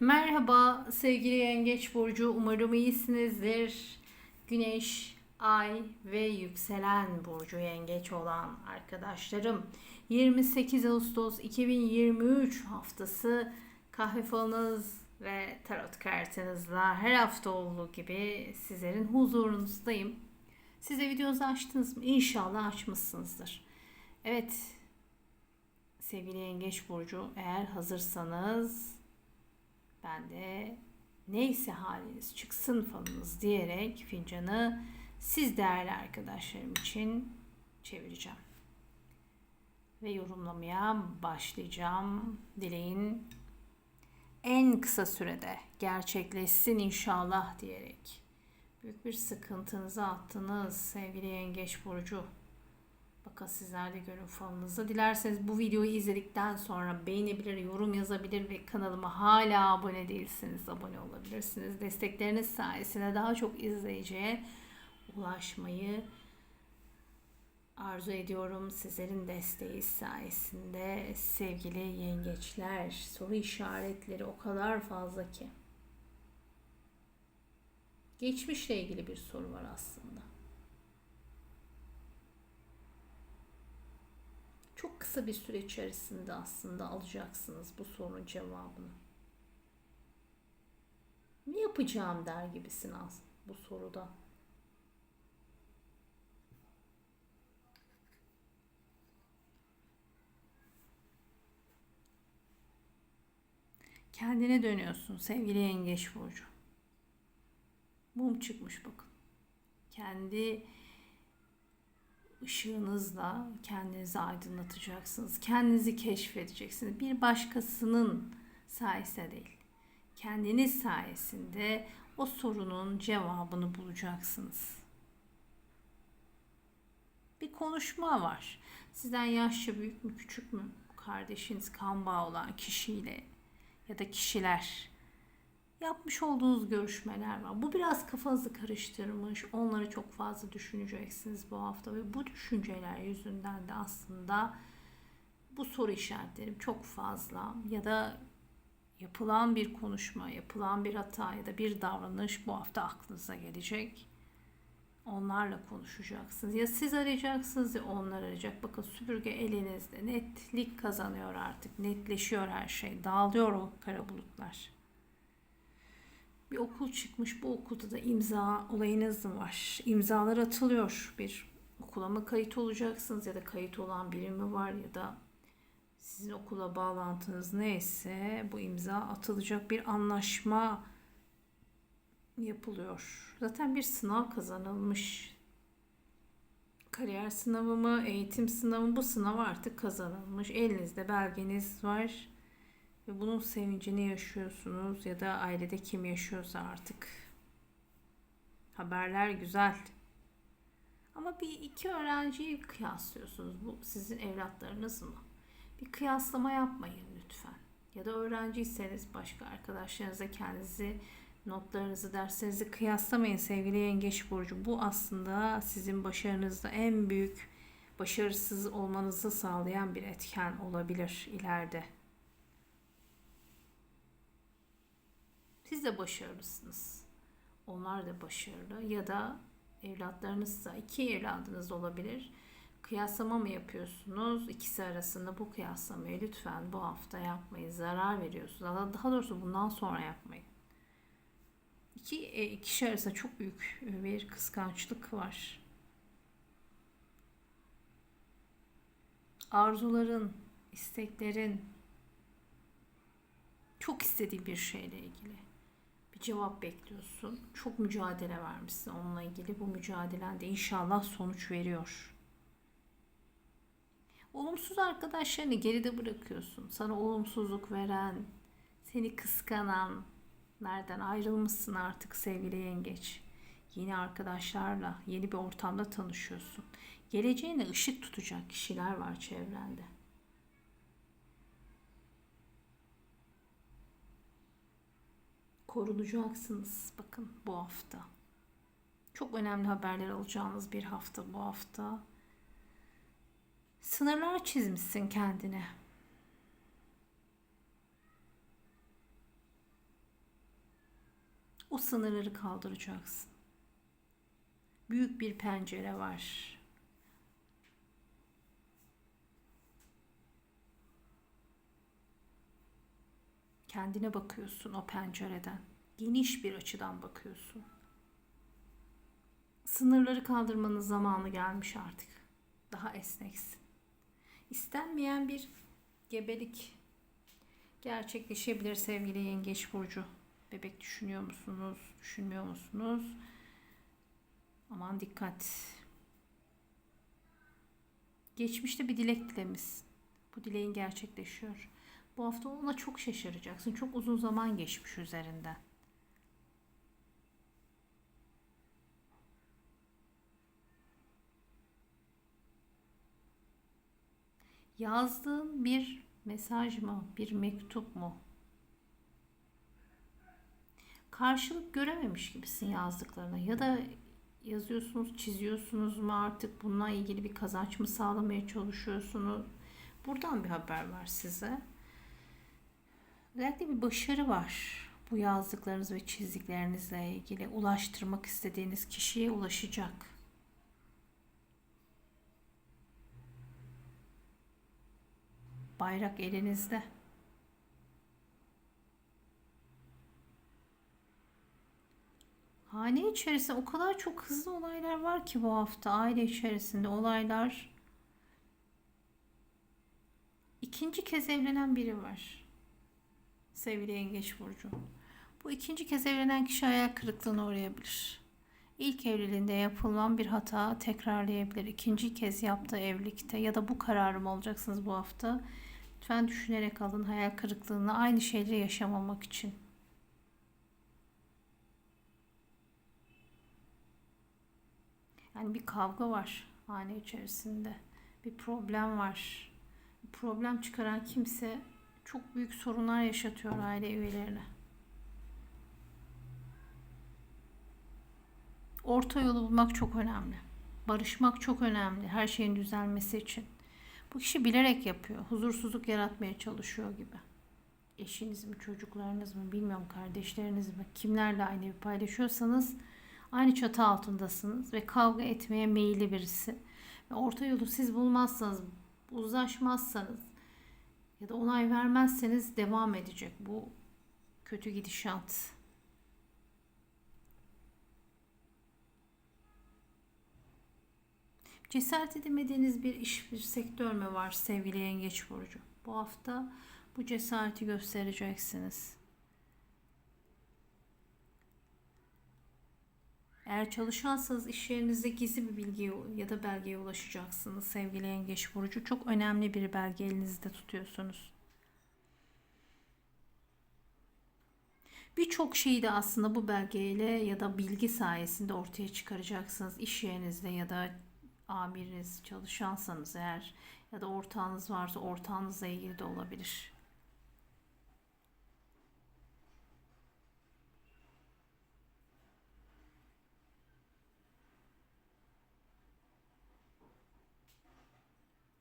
Merhaba sevgili Yengeç Burcu. Umarım iyisinizdir. Güneş, Ay ve yükselen Burcu Yengeç olan arkadaşlarım. 28 Ağustos 2023 haftası kahve falınız ve tarot kartınızla her hafta olduğu gibi sizlerin huzurunuzdayım. Size videonuzu açtınız mı? İnşallah açmışsınızdır. Evet sevgili Yengeç Burcu eğer hazırsanız ben de neyse haliniz çıksın falınız diyerek fincanı siz değerli arkadaşlarım için çevireceğim. Ve yorumlamaya başlayacağım. Dileğin en kısa sürede gerçekleşsin inşallah diyerek. Büyük bir sıkıntınızı attınız sevgili Yengeç Burcu. Bakın sizler de görün falınızı. Dilerseniz bu videoyu izledikten sonra beğenebilir, yorum yazabilir ve kanalıma hala abone değilseniz abone olabilirsiniz. Destekleriniz sayesinde daha çok izleyiciye ulaşmayı arzu ediyorum. Sizlerin desteği sayesinde sevgili yengeçler soru işaretleri o kadar fazla ki. Geçmişle ilgili bir soru var aslında. Çok kısa bir süre içerisinde aslında alacaksınız bu sorunun cevabını. Ne yapacağım der gibisin az bu soruda. Kendine dönüyorsun sevgili yengeç burcu. Mum çıkmış bakın. Kendi ışığınızla kendinizi aydınlatacaksınız. Kendinizi keşfedeceksiniz. Bir başkasının sayesinde değil. Kendiniz sayesinde o sorunun cevabını bulacaksınız. Bir konuşma var. Sizden yaşça büyük mü küçük mü? Kardeşiniz kan bağı olan kişiyle ya da kişiler yapmış olduğunuz görüşmeler var. Bu biraz kafanızı karıştırmış. Onları çok fazla düşüneceksiniz bu hafta ve bu düşünceler yüzünden de aslında bu soru işaretlerim çok fazla ya da yapılan bir konuşma, yapılan bir hata ya da bir davranış bu hafta aklınıza gelecek. Onlarla konuşacaksınız. Ya siz arayacaksınız ya onlar arayacak. Bakın süpürge elinizde netlik kazanıyor artık. Netleşiyor her şey. Dağılıyor o kara bulutlar bir okul çıkmış. Bu okulda da imza olayınız var? İmzalar atılıyor. Bir okula mı kayıt olacaksınız ya da kayıt olan biri mi var ya da sizin okula bağlantınız neyse bu imza atılacak bir anlaşma yapılıyor. Zaten bir sınav kazanılmış. Kariyer sınavı mı, eğitim sınavı mı bu sınav artık kazanılmış. Elinizde belgeniz var ve bunun sevincini yaşıyorsunuz ya da ailede kim yaşıyorsa artık. Haberler güzel. Ama bir iki öğrenciyi kıyaslıyorsunuz. Bu sizin evlatlarınız mı? Bir kıyaslama yapmayın lütfen. Ya da öğrenciyseniz başka arkadaşlarınıza kendinizi notlarınızı, derslerinizi kıyaslamayın sevgili Yengeç Burcu. Bu aslında sizin başarınızda en büyük başarısız olmanızı sağlayan bir etken olabilir ileride. Siz de başarılısınız. Onlar da başarılı ya da evlatlarınızsa iki evladınız olabilir. Kıyaslama mı yapıyorsunuz? İkisi arasında bu kıyaslamayı lütfen bu hafta yapmayın. Zarar veriyorsunuz. Daha doğrusu bundan sonra yapmayın. İki e, kişi arasında çok büyük bir kıskançlık var. Arzuların, isteklerin çok istediği bir şeyle ilgili cevap bekliyorsun. Çok mücadele vermişsin onunla ilgili. Bu mücadelende inşallah sonuç veriyor. Olumsuz arkadaşlarını geride bırakıyorsun. Sana olumsuzluk veren, seni kıskanan, nereden ayrılmışsın artık sevgili yengeç. Yeni arkadaşlarla, yeni bir ortamda tanışıyorsun. Geleceğine ışık tutacak kişiler var çevrende. Korunacaksınız bakın bu hafta. Çok önemli haberler alacağınız bir hafta bu hafta. Sınırlar çizmişsin kendine. O sınırları kaldıracaksın. Büyük bir pencere var. Kendine bakıyorsun o pencereden. Geniş bir açıdan bakıyorsun. Sınırları kaldırmanın zamanı gelmiş artık. Daha esneksin. İstenmeyen bir gebelik gerçekleşebilir sevgili yengeç burcu. Bebek düşünüyor musunuz? Düşünmüyor musunuz? Aman dikkat. Geçmişte bir dilek dilemişsin. Bu dileğin gerçekleşiyor. Bu hafta ona çok şaşıracaksın. Çok uzun zaman geçmiş üzerinden. Yazdığın bir mesaj mı, bir mektup mu? Karşılık görememiş gibisin yazdıklarına ya da yazıyorsunuz, çiziyorsunuz mu artık bununla ilgili bir kazanç mı sağlamaya çalışıyorsunuz? Buradan bir haber var size. Özellikle bir başarı var. Bu yazdıklarınız ve çizdiklerinizle ilgili ulaştırmak istediğiniz kişiye ulaşacak. Bayrak elinizde. Hane içerisinde o kadar çok hızlı olaylar var ki bu hafta aile içerisinde olaylar. İkinci kez evlenen biri var. Sevgili Yengeç Burcu. Bu ikinci kez evlenen kişi hayal kırıklığına uğrayabilir. İlk evliliğinde yapılan bir hata tekrarlayabilir. İkinci kez yaptığı evlilikte ya da bu kararım olacaksınız bu hafta. Lütfen düşünerek alın hayal kırıklığına aynı şeyleri yaşamamak için. Yani bir kavga var hane içerisinde. Bir problem var. Problem çıkaran kimse çok büyük sorunlar yaşatıyor aile üyelerine. Orta yolu bulmak çok önemli. Barışmak çok önemli her şeyin düzelmesi için. Bu kişi bilerek yapıyor. Huzursuzluk yaratmaya çalışıyor gibi. Eşiniz mi, çocuklarınız mı, bilmiyorum kardeşleriniz mi, kimlerle aynı evi paylaşıyorsanız aynı çatı altındasınız ve kavga etmeye meyilli birisi. Ve orta yolu siz bulmazsanız, uzlaşmazsanız ya da onay vermezseniz devam edecek bu kötü gidişat. Cesaret edemediğiniz bir iş, bir sektör mü var sevgili yengeç burcu? Bu hafta bu cesareti göstereceksiniz. Eğer çalışansanız iş yerinizde gizli bir bilgiye ya da belgeye ulaşacaksınız sevgili yengeç burcu. Çok önemli bir belge elinizde tutuyorsunuz. Birçok şeyi de aslında bu belgeyle ya da bilgi sayesinde ortaya çıkaracaksınız. İş yerinizde ya da amiriniz, çalışansanız eğer ya da ortağınız varsa ortağınızla ilgili de olabilir.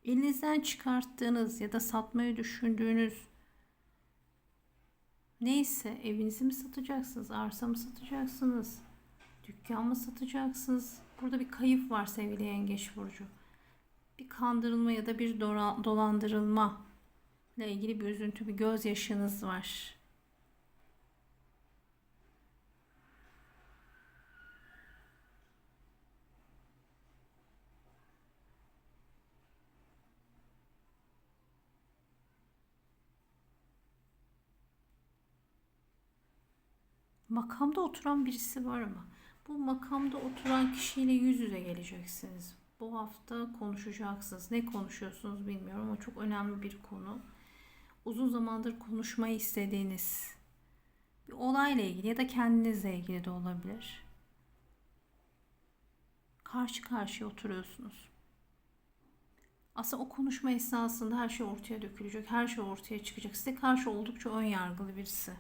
Elinizden çıkarttığınız ya da satmayı düşündüğünüz neyse evinizi mi satacaksınız, arsa mı satacaksınız, dükkan mı satacaksınız? Burada bir kayıp var sevgili yengeç burcu. Bir kandırılma ya da bir dolandırılma ile ilgili bir üzüntü, bir gözyaşınız var. Makamda oturan birisi var ama bu makamda oturan kişiyle yüz yüze geleceksiniz. Bu hafta konuşacaksınız. Ne konuşuyorsunuz bilmiyorum ama çok önemli bir konu. Uzun zamandır konuşmayı istediğiniz bir olayla ilgili ya da kendinizle ilgili de olabilir. Karşı karşıya oturuyorsunuz. Aslında o konuşma esnasında her şey ortaya dökülecek, her şey ortaya çıkacak. Size karşı oldukça ön yargılı birisi.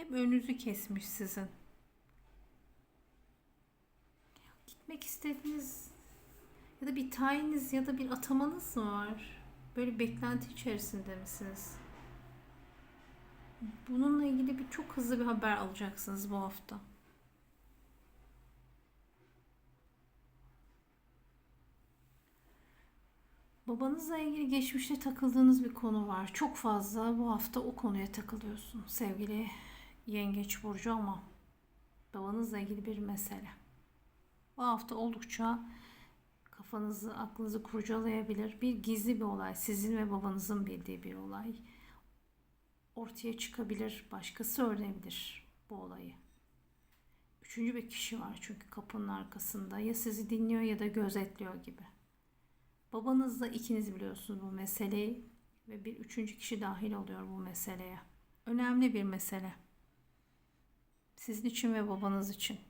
Hep önünüzü kesmiş sizin. Gitmek istediğiniz ya da bir tayiniz ya da bir atamanız mı var? Böyle beklenti içerisinde misiniz? Bununla ilgili bir çok hızlı bir haber alacaksınız bu hafta. Babanızla ilgili geçmişte takıldığınız bir konu var. Çok fazla bu hafta o konuya takılıyorsun sevgili Yengeç Burcu ama babanızla ilgili bir mesele. Bu hafta oldukça kafanızı, aklınızı kurcalayabilir. Bir gizli bir olay, sizin ve babanızın bildiği bir olay ortaya çıkabilir. Başkası öğrenebilir bu olayı. Üçüncü bir kişi var çünkü kapının arkasında. Ya sizi dinliyor ya da gözetliyor gibi. Babanızla ikiniz biliyorsunuz bu meseleyi ve bir üçüncü kişi dahil oluyor bu meseleye. Önemli bir mesele. Sizin için ve babanız için.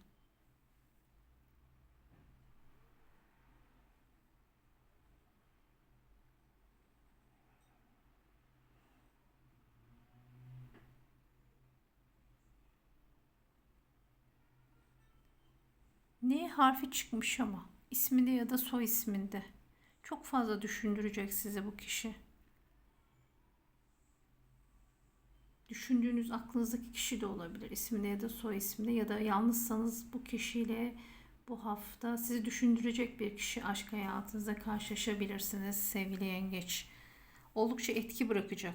N harfi çıkmış ama isminde ya da soy isminde. Çok fazla düşündürecek sizi bu kişi. Düşündüğünüz aklınızdaki kişi de olabilir. İsminde ya da soy isminde ya da yalnızsanız bu kişiyle bu hafta sizi düşündürecek bir kişi aşk hayatınızda karşılaşabilirsiniz sevgili yengeç. Oldukça etki bırakacak.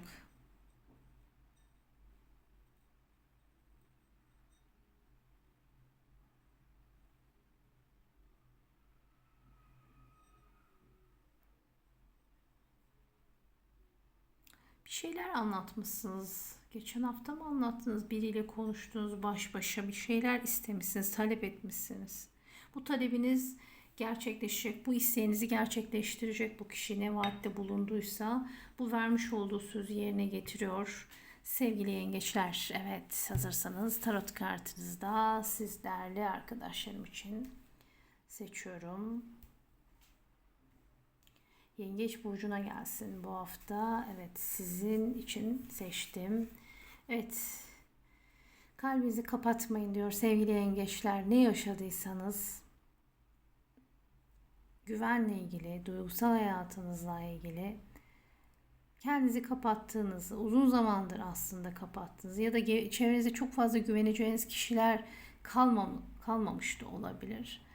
Bir şeyler anlatmışsınız. Geçen hafta mı anlattınız? Biriyle konuştunuz baş başa bir şeyler istemişsiniz, talep etmişsiniz. Bu talebiniz gerçekleşecek, bu isteğinizi gerçekleştirecek bu kişi ne vaatte bulunduysa bu vermiş olduğu sözü yerine getiriyor. Sevgili yengeçler, evet hazırsanız tarot kartınızda siz değerli arkadaşlarım için seçiyorum. Yengeç burcuna gelsin bu hafta. Evet sizin için seçtim. Evet kalbinizi kapatmayın diyor sevgili yengeçler. Ne yaşadıysanız güvenle ilgili, duygusal hayatınızla ilgili kendinizi kapattığınızı, uzun zamandır aslında kapattığınız ya da çevrenizde çok fazla güveneceğiniz kişiler kalmam, kalmamış da olabilir.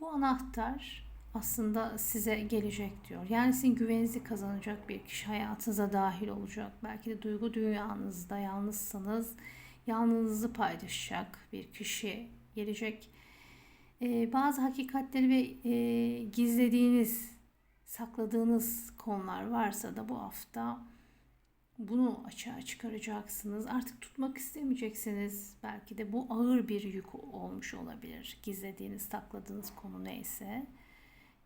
Bu anahtar aslında size gelecek diyor. Yani sizin güveninizi kazanacak bir kişi hayatınıza dahil olacak. Belki de duygu dünyanızda yalnızsanız yalnızlığı paylaşacak bir kişi gelecek. Ee, bazı hakikatleri ve e, gizlediğiniz, sakladığınız konular varsa da bu hafta bunu açığa çıkaracaksınız. Artık tutmak istemeyeceksiniz. Belki de bu ağır bir yük olmuş olabilir. Gizlediğiniz, sakladığınız konu neyse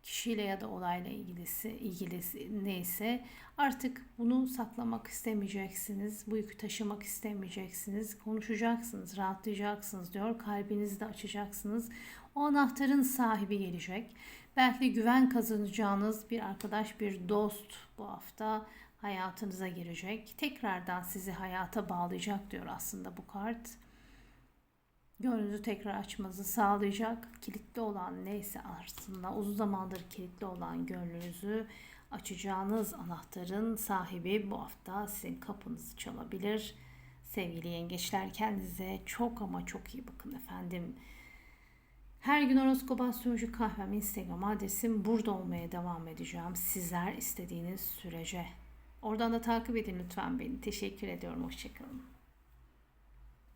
kişiyle ya da olayla ilgilisi, ilgilisi neyse artık bunu saklamak istemeyeceksiniz. Bu yükü taşımak istemeyeceksiniz. Konuşacaksınız, rahatlayacaksınız diyor. Kalbinizi de açacaksınız. O anahtarın sahibi gelecek. Belki de güven kazanacağınız bir arkadaş, bir dost bu hafta hayatınıza girecek. Tekrardan sizi hayata bağlayacak diyor aslında bu kart gönlünüzü tekrar açmanızı sağlayacak. Kilitli olan neyse aslında uzun zamandır kilitli olan gönlünüzü açacağınız anahtarın sahibi bu hafta sizin kapınızı çalabilir. Sevgili yengeçler kendinize çok ama çok iyi bakın efendim. Her gün horoskop astroloji kahvem Instagram adresim burada olmaya devam edeceğim. Sizler istediğiniz sürece. Oradan da takip edin lütfen beni. Teşekkür ediyorum. Hoşçakalın.